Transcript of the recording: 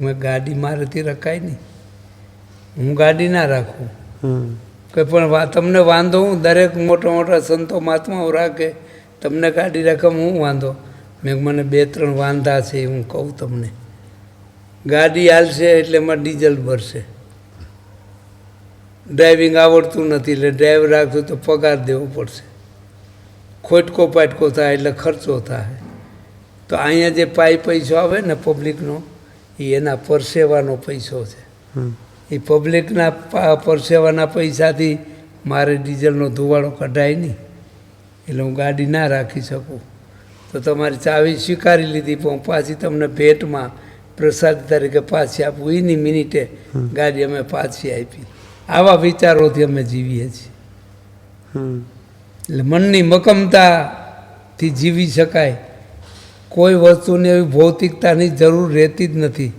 મેં ગાડી મારેથી રખાય નહીં. હું ગાડી ના રાખું. હમ. કે પણ વા તમને વાંધો હું દરેક મોટા મોટા સંતો મહાત્માઓ રાખે તમને ગાડી રાખમ હું વાંધો. મેં મને બે ત્રણ વાંધા છે હું કહું તમને. ગાડી હાલશે એટલે એમાં ડીઝલ ભરશે. ડ્રાઇવિંગ આવડતું નથી એટલે ડ્રાઈવર રાખશું તો પગાર દેવો પડશે. ખોટકો પાટકો થાય એટલે ખર્ચો થાય. તો અહીંયા જે પાઈ પૈસો આવે ને પબ્લિકનો એ એના પરસેવાનો પૈસો છે. એ પબ્લિકના પરસેવાના પૈસાથી મારે ડીઝલનો ધુવાળો કઢાય નહીં. એટલે હું ગાડી ના રાખી શકું. તો તમારી ચાવી સ્વીકારી લીધી પણ હું પાછી તમને ભેટમાં પ્રસાદ તરીકે પાછી આપું. એની મિનિટે ગાડી અમે પાછી આપી. આવા વિચારોથી અમે જીવીએ છીએ. એટલે મનની મકમતાથી જીવી શકાય. કોઈ વસ્તુની એવી ભૌતિકતાની જરૂર રહેતી જ નથી.